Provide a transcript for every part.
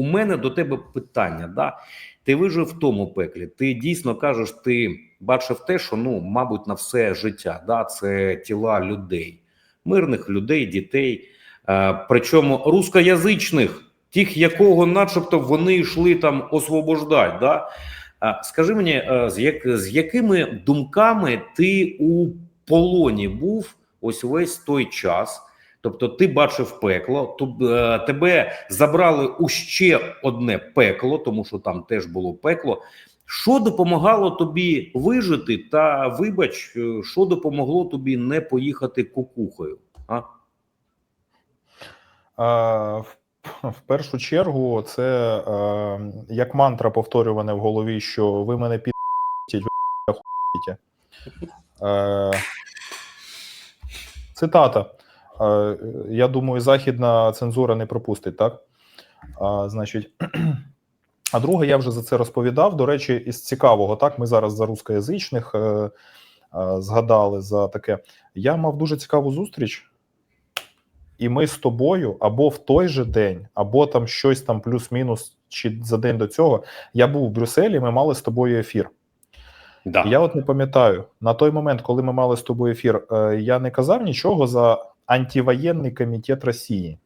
У мене до тебе питання. Да? Ти вижив в тому пеклі. Ти дійсно кажеш, ти бачив те, що ну, мабуть, на все життя. Да? Це тіла людей, мирних людей, дітей. Е, причому рускоязичних, тих, якого, начебто, вони йшли там освобождати. Да? Е, скажи мені, е, з, як, з якими думками ти у полоні був ось весь той час? Тобто ти бачив пекло, е, тебе забрали у ще одне пекло, тому що там теж було пекло. Що допомагало тобі вижити, та вибач, е, що допомогло тобі не поїхати кукухою? А? А, в, першу чергу, це е, як мантра повторюване в голові, що ви мене підтіть, ви охуєте. Е, цитата. Я думаю, західна цензура не пропустить, так? А, значить, а друге, я вже за це розповідав. До речі, із цікавого, так, ми зараз за рускоязичних е, е, згадали за таке. Я мав дуже цікаву зустріч і ми з тобою або в той же день, або там щось там плюс-мінус, чи за день до цього. Я був в Брюсселі, ми мали з тобою ефір. Да. Я от не пам'ятаю, на той момент, коли ми мали з тобою ефір, е, я не казав нічого за антивоєнний комітет Росії.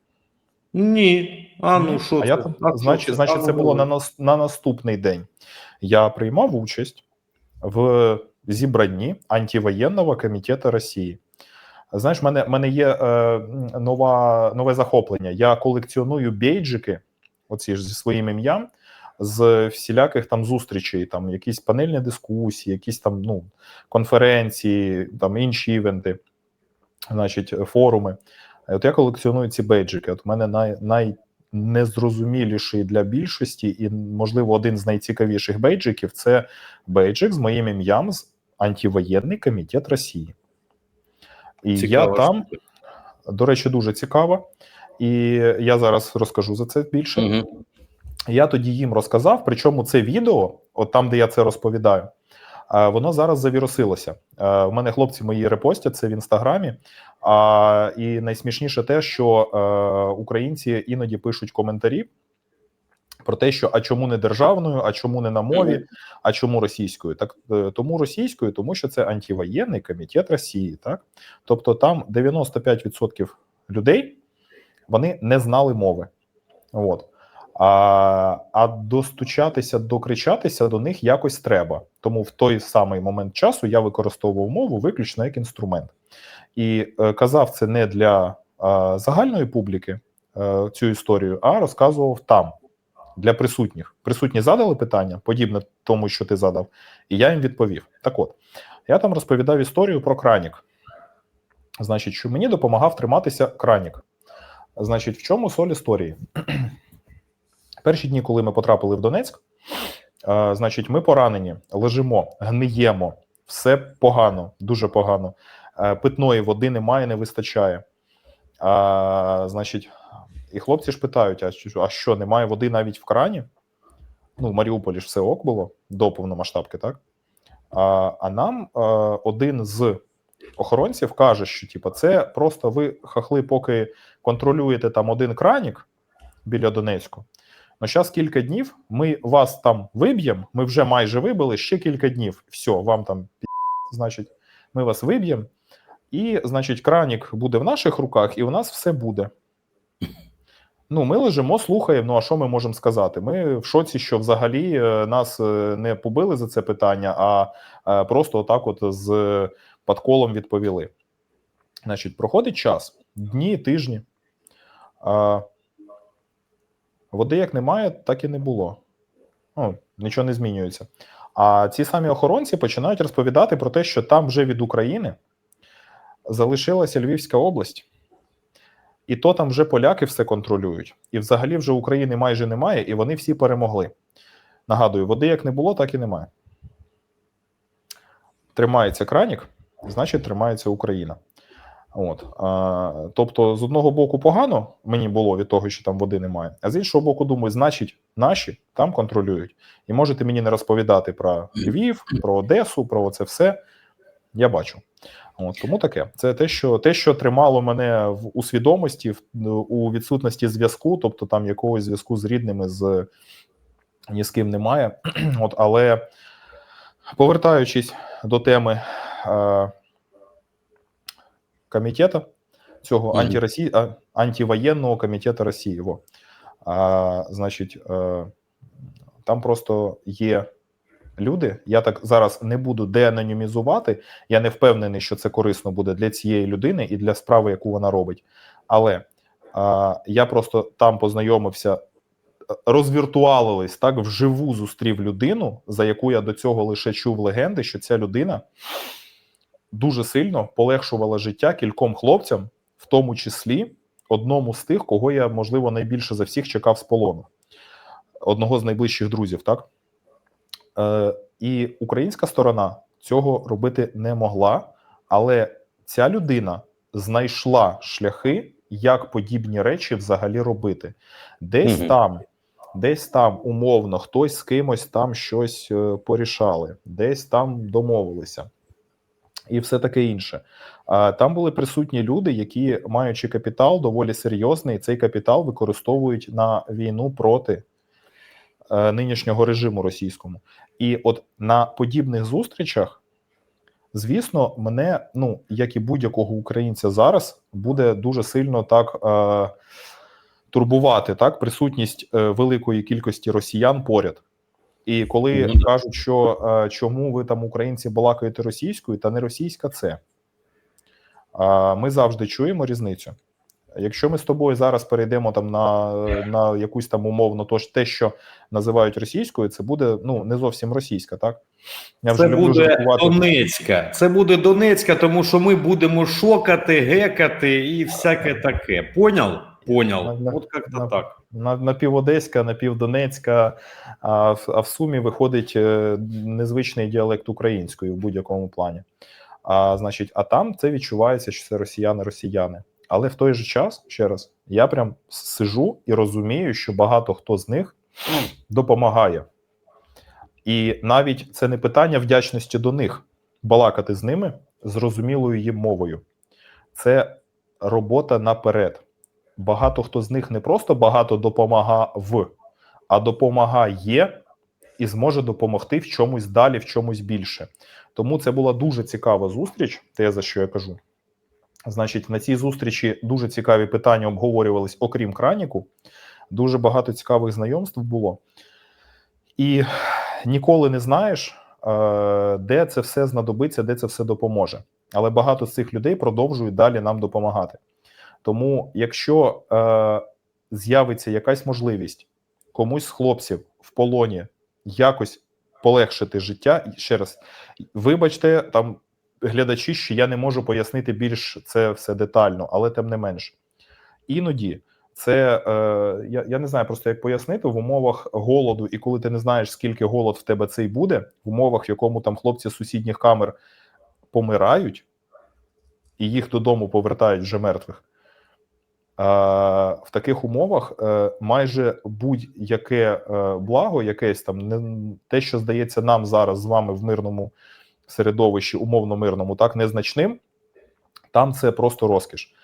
Ні. А ну що а це? я там, А значить, значить, це було на, нас- на наступний день. Я приймав участь в зібранні антивоєнного комітету Росії. Знаєш, в мене, мене є е, нова, нове захоплення. Я колекціоную бейджики, оці ж зі своїм ім'ям, з всіляких там зустрічей, там якісь панельні дискусії, якісь там ну, конференції, там інші івенти, значить, форуми. От я колекціоную ці бейджики. От в мене най, найнезрозуміліший для більшості, і, можливо, один з найцікавіших бейджиків це бейджик з моїм ім'ям з антивоєнний комітет Росії. І Цікава я там, до речі, дуже цікаво. І я зараз розкажу за це більше. Мгм. Я тоді їм розказав, причому це відео, от там, де я це розповідаю, воно зараз завірусилося. У мене хлопці мої репостять це в інстаграмі. А, і найсмішніше те, що е, українці іноді пишуть коментарі про те, що а чому не державною, а чому не на мові, а чому російською? Так е, тому російською, тому що це антивоєнний комітет Росії. Так, тобто там 95% людей вони не знали мови. От. А, а достучатися, докричатися до них якось треба. Тому в той самий момент часу я використовував мову виключно як інструмент. І е, казав це не для е, загальної публіки е, цю історію, а розказував там для присутніх. Присутні задали питання, подібне тому, що ти задав, і я їм відповів. Так от, я там розповідав історію про кранік. Значить, що мені допомагав триматися кранік. Значить, в чому соль історії? Перші дні, коли ми потрапили в Донецьк, значить, ми поранені, лежимо, гниємо, все погано, дуже погано. Е, питної води немає, не вистачає. А, значить, і хлопці ж питають: а що, а що, немає води навіть в крані? Ну, в Маріуполі ж все ок було до повномасштабки, так? А, а нам е, один з охоронців каже, що типу, це просто ви хахли, поки контролюєте там один кранік біля Донецьку. Ну, зараз кілька днів ми вас там виб'ємо. Ми вже майже вибили ще кілька днів. Все, вам там значить, ми вас виб'ємо. І, значить, кранік буде в наших руках, і у нас все буде. Ну, ми лежимо, слухаємо. Ну, а що ми можемо сказати? Ми в шоці, що взагалі е, нас е, не побили за це питання, а е, просто отак, от з подколом відповіли. Значить, проходить час, дні, тижні. Води як немає, так і не було. Ну, нічого не змінюється. А ці самі охоронці починають розповідати про те, що там вже від України залишилася Львівська область, і то там вже поляки все контролюють. І взагалі вже України майже немає, і вони всі перемогли. Нагадую, води як не було, так і немає. Тримається кранік, значить, тримається Україна. От, а, тобто, з одного боку, погано мені було від того, що там води немає, а з іншого боку, думаю, значить, наші там контролюють. І можете мені не розповідати про Львів, про Одесу, про це все. Я бачу. От, тому таке. Це те, що те, що тримало мене в у свідомості, в, у відсутності зв'язку, тобто там якогось зв'язку з рідними з ні з ким немає. От, але повертаючись до теми е, комітету, цього Мгм. антиросі... антивоєнного комітету Росії. Во. А, значить, е, там просто є люди. Я так зараз не буду деанонімізувати. Я не впевнений, що це корисно буде для цієї людини і для справи, яку вона робить. Але а, я просто там познайомився, розвіртуалились так, вживу зустрів людину, за яку я до цього лише чув легенди, що ця людина дуже сильно полегшувала життя кільком хлопцям, в тому числі одному з тих, кого я, можливо, найбільше за всіх чекав з полону, одного з найближчих друзів, так? Е, і українська сторона цього робити не могла, але ця людина знайшла шляхи, як подібні речі взагалі робити. Десь Мгм. там, десь там умовно, хтось з кимось там щось е, порішали, десь там домовилися. І все таке інше. Там були присутні люди, які, маючи капітал доволі серйозний, цей капітал використовують на війну проти е, нинішнього режиму російському. І от на подібних зустрічах, звісно, мене, ну як і будь-якого українця зараз, буде дуже сильно так е, турбувати так присутність е, великої кількості росіян поряд. І коли Ну, кажуть, що е, чому ви там українці балакаєте російською, та не російська це. А ми завжди чуємо різницю. Якщо ми з тобою зараз перейдемо там на, на якусь там умовно, то ж те, що називають російською, це буде ну не зовсім російська, так я Це буде жартувати. Донецька. Це буде Донецька, тому що ми будемо шокати, гекати і всяке таке. Поняв? Поняв. На- От як-то на- так. На, напіводеська, напівдонецька, а в, а в сумі виходить е, незвичний діалект української в будь-якому плані. А значить, а там це відчувається, що це росіяни-росіяни. Але в той же час, ще раз, я прям сижу і розумію, що багато хто з них допомагає. І навіть це не питання вдячності до них балакати з ними зрозумілою їм мовою. Це робота наперед. Багато хто з них не просто багато допомагав, а допомагає і зможе допомогти в чомусь далі, в чомусь більше. Тому це була дуже цікава зустріч, те, за що я кажу. Значить, на цій зустрічі дуже цікаві питання обговорювались, окрім краніку. Дуже багато цікавих знайомств було. І ніколи не знаєш, е, де це все знадобиться, де це все допоможе. Але багато з цих людей продовжують далі нам допомагати. Тому, якщо е, з'явиться якась можливість комусь з хлопців в полоні якось полегшити життя, ще раз, вибачте, там глядачі, що я не можу пояснити більш це все детально, але тим не менш. Іноді це е, я, я не знаю просто як пояснити в умовах голоду, і коли ти не знаєш, скільки голод в тебе цей буде, в умовах, в якому там хлопці з сусідніх камер помирають, і їх додому повертають вже мертвих. В таких умовах е, майже будь-яке е, благо, якесь там не те, що здається нам зараз з вами в мирному середовищі, умовно мирному, так незначним, там це просто розкіш.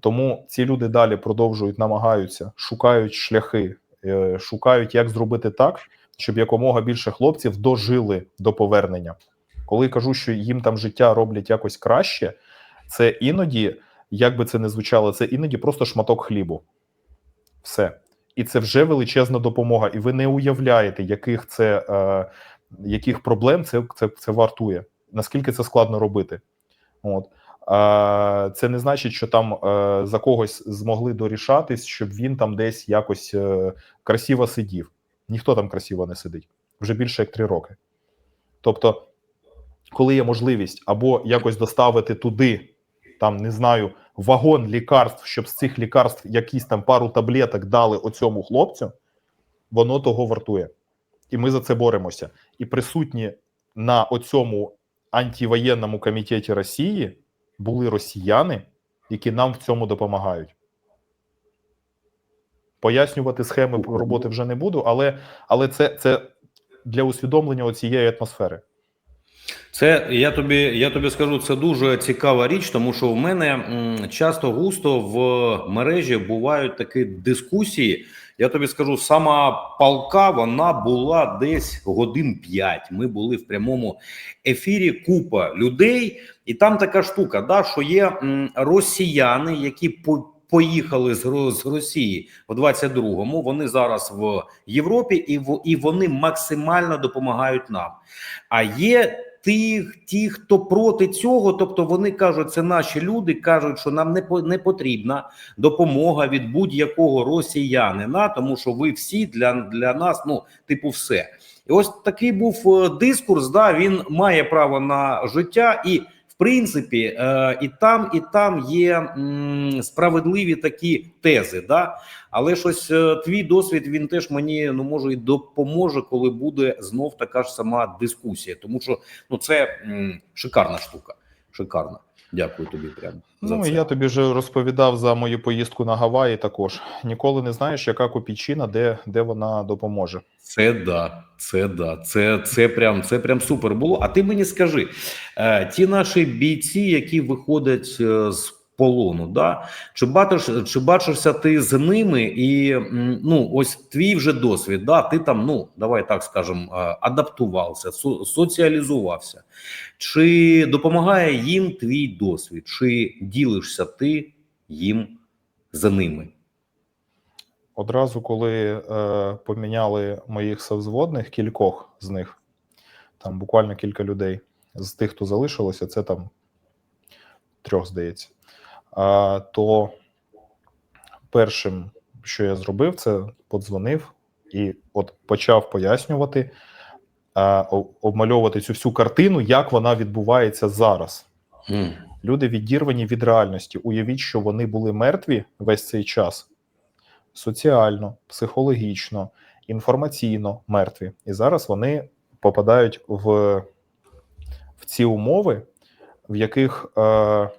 Тому ці люди далі продовжують намагаються, шукають шляхи, е, шукають, як зробити так, щоб якомога більше хлопців дожили до повернення. Коли кажу, що їм там життя роблять якось краще, це іноді, як би це не звучало, це іноді просто шматок хлібу. Все. І це вже величезна допомога. І ви не уявляєте, яких це е, яких проблем це, це, це вартує. Наскільки це складно робити? От. А, це не значить, що там е, за когось змогли дорішатись, щоб він там десь якось е, красиво сидів. Ніхто там красиво не сидить вже більше як три роки. Тобто, коли є можливість або якось доставити туди, там не знаю, вагон лікарств, щоб з цих лікарств якісь там пару таблеток дали оцьому хлопцю, воно того вартує. І ми за це боремося. І присутні на оцьому антивоєнному комітеті Росії були росіяни, які нам в цьому допомагають. Пояснювати схеми роботи вже не буду, але, але це, це для усвідомлення цієї атмосфери. Це я тобі, я тобі скажу, це дуже цікава річ, тому що в мене часто густо в мережі бувають такі дискусії. Я тобі скажу, сама палка вона була десь годин 5. Ми були в прямому ефірі. Купа людей, і там така штука, да, що є росіяни, які по. Поїхали з, з Росії в 22-му. Вони зараз в Європі, і в і вони максимально допомагають нам. А є тих, ті, хто проти цього, тобто вони кажуть, це наші люди, кажуть, що нам не по- не потрібна допомога від будь-якого росіянина, тому що ви всі для, для нас, ну, типу, все. І ось такий був е, дискурс. Да, він має право на життя, і принципі, е, і там, і там є м, справедливі такі тези. Да? Але щось е, твій досвід він теж мені ну може і допоможе, коли буде знов така ж сама дискусія, тому що ну це м, шикарна штука. Шикарна. Дякую тобі. Прямо за Ну, це. я тобі вже розповідав за мою поїздку на Гаваї також. Ніколи не знаєш, яка копійчина, де, де вона допоможе. Це да, це да, це, це прям це прям супер було. А ти мені скажи, е, ті наші бійці, які виходять е, з полону, да чи бачиш, чи бачишся ти з ними, і ну ось твій вже досвід, да, ти там, ну давай так скажемо, е, адаптувався, со- соціалізувався. Чи допомагає їм твій досвід, чи ділишся ти їм за ними? Одразу, коли е, поміняли моїх совзводних, кількох з них, там буквально кілька людей з тих, хто залишилося, це там трьох, здається. То першим, що я зробив, це подзвонив і от почав пояснювати, обмальовувати цю всю картину, як вона відбувається зараз. М. Люди відірвані від реальності. Уявіть, що вони були мертві весь цей час соціально, психологічно, інформаційно мертві. І зараз вони попадають в, в ці умови, в яких е,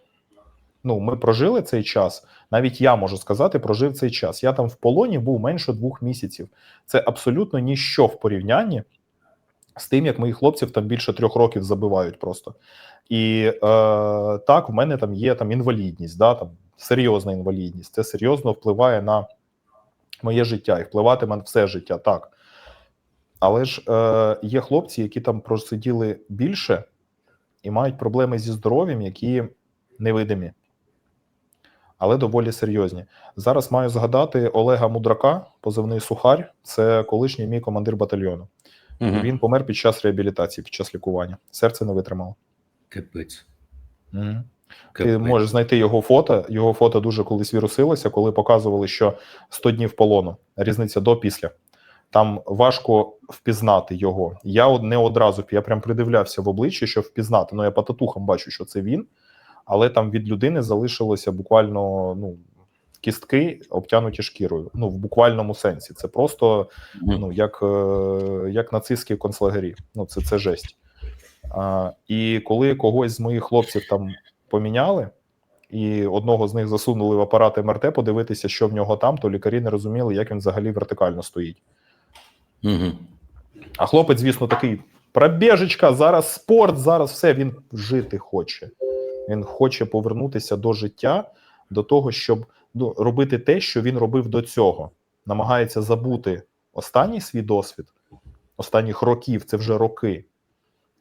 ну, ми прожили цей час. Навіть я можу сказати, прожив цей час. Я там в полоні був менше двох місяців. Це абсолютно ніщо в порівнянні з тим, як моїх хлопців там більше трьох років забивають просто. І е, так, в мене там є там інвалідність, да, там серйозна інвалідність. Це серйозно впливає на моє життя і впливатиме на все життя, так. Але ж е, є хлопці, які там просиділи більше і мають проблеми зі здоров'ям, які невидимі, але доволі серйозні. Зараз маю згадати Олега Мудрака, позивний сухарь. Це колишній мій командир батальйону. Мгм. Він помер під час реабілітації, під час лікування. Серце не витримало. Капець. Угу. Ти можеш знайти його фото. Його фото дуже колись вірусилося, коли показували, що 100 днів полону. Різниця до після. Там важко впізнати його. Я не одразу я прям придивлявся в обличчя, щоб впізнати. Ну я по татухам бачу, що це він, але там від людини залишилося буквально ну, кістки, обтянуті шкірою. Ну, в буквальному сенсі. Це просто ну, як, е, як нацистські концлагері. Ну, це, це жесть. А, і коли когось з моїх хлопців там поміняли, і одного з них засунули в апарат МРТ подивитися, що в нього там, то лікарі не розуміли, як він взагалі вертикально стоїть. Мгм. А хлопець, звісно, такий: пробіжечка, зараз спорт, зараз все. Він жити хоче. Він хоче повернутися до життя, до того, щоб ну, робити те, що він робив до цього. Намагається забути останній свій досвід, останніх років, це вже роки.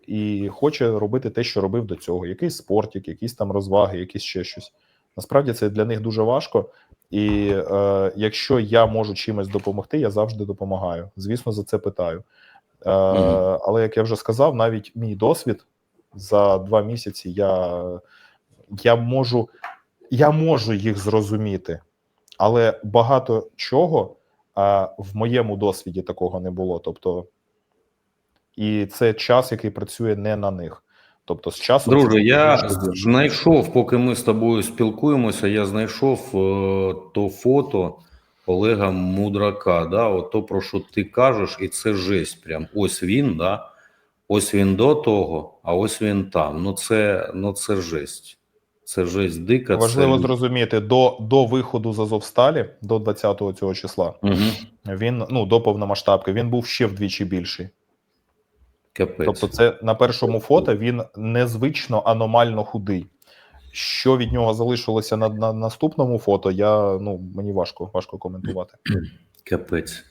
І хоче робити те, що робив до цього. Якийсь спортик, якісь там розваги, якісь ще щось. Насправді це для них дуже важко. І е, якщо я можу чимось допомогти, я завжди допомагаю. Звісно, за це питаю. Е. Але як я вже сказав, навіть мій досвід за два місяці я, я можу я можу їх зрозуміти, але багато чого а, в моєму досвіді такого не було. Тобто, і це час, який працює не на них. Тобто, з це Друже, я знайшов, поки ми з тобою спілкуємося, я знайшов е, то фото Олега Мудрака. Да, от то, про що ти кажеш, і це жесть. Прям ось він, да, ось він до того, а ось він там. Ну це, ну це жесть. Це жесть дика. важливо це... зрозуміти до, до виходу з Азовсталі, до 20-го цього числа. Угу. Він ну до повномасштабки. Він був ще вдвічі більший. Капець. Тобто, це на першому фото він незвично аномально худий. Що від нього залишилося на, на наступному фото, я ну мені важко важко коментувати. Капець.